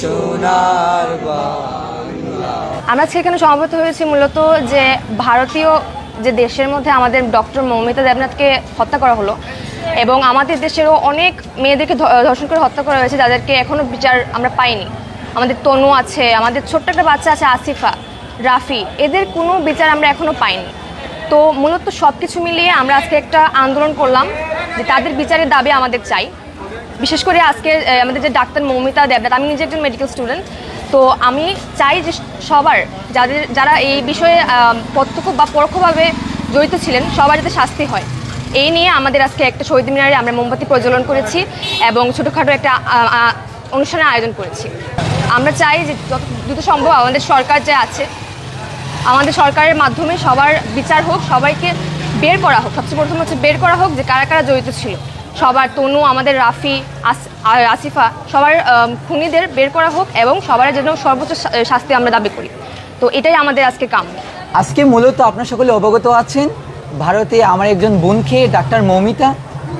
সোনার আমরা এখানে সমবেত হয়েছি মূলত যে ভারতীয় যে দেশের মধ্যে আমাদের ডক্টর মৌমিতা দেবনাথকে হত্যা করা হলো এবং আমাদের দেশেরও অনেক মেয়েদেরকে ধর্ষণ করে হত্যা করা হয়েছে, যাদেরকে এখনও বিচার আমরা পাইনি। আমাদের তনু আছে, আমাদের ছোট্ট একটা বাচ্চা আছে আসিফা, রাফি, এদের কোনো বিচার আমরা এখনও পাইনি। তো মূলত সব কিছু মিলিয়ে আমরা আজকে একটা আন্দোলন করলাম যে তাদের বিচারের দাবি আমাদের চাই। বিশেষ করে আজকে আমাদের যে ডাক্তার মৌমিতা দেবনাথ, আমি নিজে একজন মেডিকেল স্টুডেন্ট তো আমি চাই যে সবার, যাদের, যারা এই বিষয়ে প্রত্যক্ষ বা পরোক্ষভাবে জড়িত ছিলেন, সবার যাতে শাস্তি হয়। এই নিয়ে আমাদের আজকে একটা শহীদ মিনারে আমরা মোমবাতি প্রজ্বলন করেছি এবং ছোটোখাটো একটা অনুষ্ঠানের আয়োজন করেছি। আমরা চাই যে যত দ্রুত সম্ভব আমাদের সরকার যে আছে, আমাদের সরকারের মাধ্যমে সবার বিচার হোক, সবাইকে বের করা হোক, সবচেয়ে প্রথম হচ্ছে বের করা হোক যে কারা কারা জড়িত ছিল। সবার তনু, আমাদের রাফি আসিফা, সবার খুনিদের বের করা হোক এবং সবার যেন সর্বোচ্চ শাস্তি আমরা দাবি করি। তো এটাই আমাদের আজকে কাম। আজকে মূলত আপনার সকলে অবগত আছেন, ভারতে আমার একজন বোনকে, ডাক্তার মৌমিতা,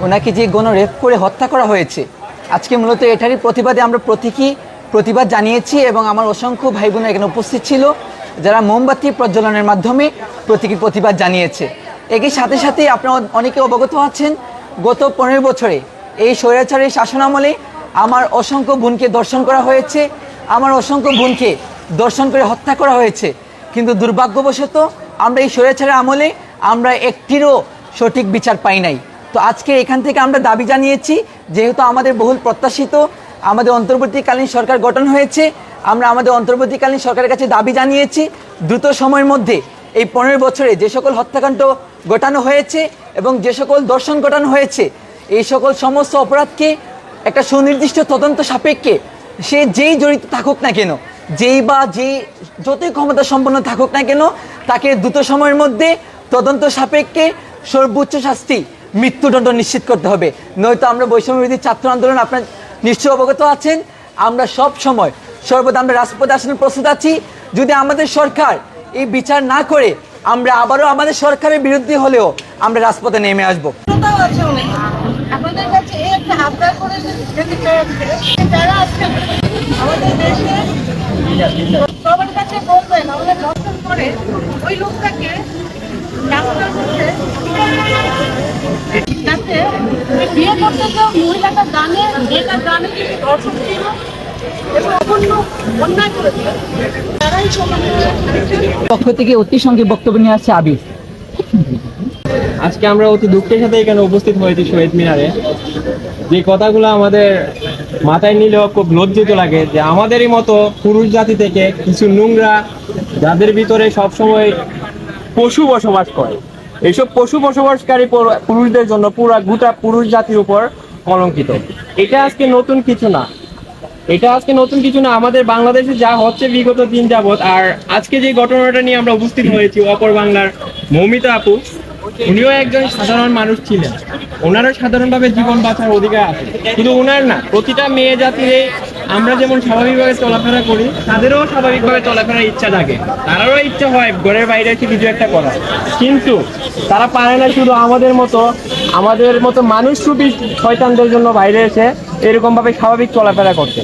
ওনাকে যে গণ রেপ করে হত্যা করা হয়েছে। আজকে মূলত এটারই প্রতিবাদে আমরা প্রতীকী প্রতিবাদ জানিয়েছি এবং আমার অসংখ্য ভাই বোন এখানে উপস্থিত ছিল, যারা মোমবাতি প্রজ্বলনের মাধ্যমে প্রতীকী প্রতিবাদ জানিয়েছে। একই সাথে সাথে আপনারা অনেকে অবগত আছেন গত পনেরো বছরে এই স্বৈরাচারের শাসনামলে আমার অসংখ্য বোনকে দর্শন করা হয়েছে, আমার অসংখ্য বোনকে দর্শন করে হত্যা করা হয়েছে। কিন্তু দুর্ভাগ্যবশত আমরা এই স্বৈরাচারের আমলে আমরা একটিরও সঠিক বিচার পাই নাই। তো আজকে এখান থেকে আমরা দাবি জানিয়েছি, যেহেতু আমাদের বহুল প্রত্যাশিত, আমাদের অন্তর্বর্তীকালীন সরকার গঠন হয়েছে, আমরা আমাদের অন্তর্বর্তীকালীন সরকারের কাছে দাবি জানিয়েছি, দ্রুত সময়ের মধ্যে এই পনেরো বছরে যে সকল হত্যাকাণ্ড ঘটানো হয়েছে এবং যে সকল দর্শন ঘটানো হয়েছে, এই সকল সমস্ত অপরাধকে একটা সুনির্দিষ্ট তদন্ত সাপেক্ষে সে যেই জড়িত থাকুক না কেন, যেই বা যে যতই ক্ষমতা সম্পন্ন থাকুক না কেন, তাকে দ্রুত সময়ের মধ্যে তদন্ত সাপেক্ষে সর্বোচ্চ শাস্তি মৃত্যুদণ্ড নিশ্চিত করতে হবে। নয়তো আমরা বৈষম্য বিরোধী ছাত্র আন্দোলন আপনার নিশ্চয় অবগত আছেন, আমরা সব সময় সর্বদা আমরা রাজপথে আসলে প্রস্তুত আছি। যদি আমাদের সরকার এই বিচার না করে আমরা আবারও আমাদের সরকারের বিরুদ্ধে হলেও আমরা রাজপথে নেমে আসব। কাছে আমাদের কাছে মহিলাটা সে ছিল। পক্ষ থেকে অতি সঙ্গে বক্তব্য নিয়ে আসছে আবির। আজকে আমরা অতি দুঃখের সাথে এখানে উপস্থিত হয়েছি শহীদ মিনারে। যে কথাগুলো আমাদের মাথায় নিলেও খুব লজ্জিত লাগে যে আমাদেরই মতো পুরুষ জাতি থেকে কিছু নোংরা যাদের ভিতরে সবসময় পশু বসবাস করে। এইসব পশু বসবাসকারী পুরুষদের জন্য পুরা গোটা পুরুষ জাতির উপর কলঙ্কিত। এটা আজকে নতুন কিছু না। এটা আজকে নতুন কিছু না, আমাদের বাংলাদেশে যা হচ্ছে বিগত দিন যাবত আর আজকে যে ঘটনাটা নিয়ে আমরা উপস্থিত হয়েছি, অপর বাংলার মৌমিতা আপু, উনিও একজন সাধারণ মানুষ ছিলেন। ওনারও সাধারণভাবে জীবন বাঁচার অধিকার আছে। শুধু ওনার না, প্রতিটা মেয়ে জাতিরে আমরা যেমন স্বাভাবিকভাবে চলাফেরা করি, তাদেরও স্বাভাবিকভাবে চলাফেরার ইচ্ছা থাকে। তারারও ইচ্ছা হয় ঘরের বাইরে এসে কিছু একটা করার। কিন্তু তারা পারে না শুধু আমাদের মতো আমাদের মতো মানুষ রূপী শয়তানদের জন্য বাইরে এসে এরকম ভাবে স্বাভাবিক চলাফেরা করতে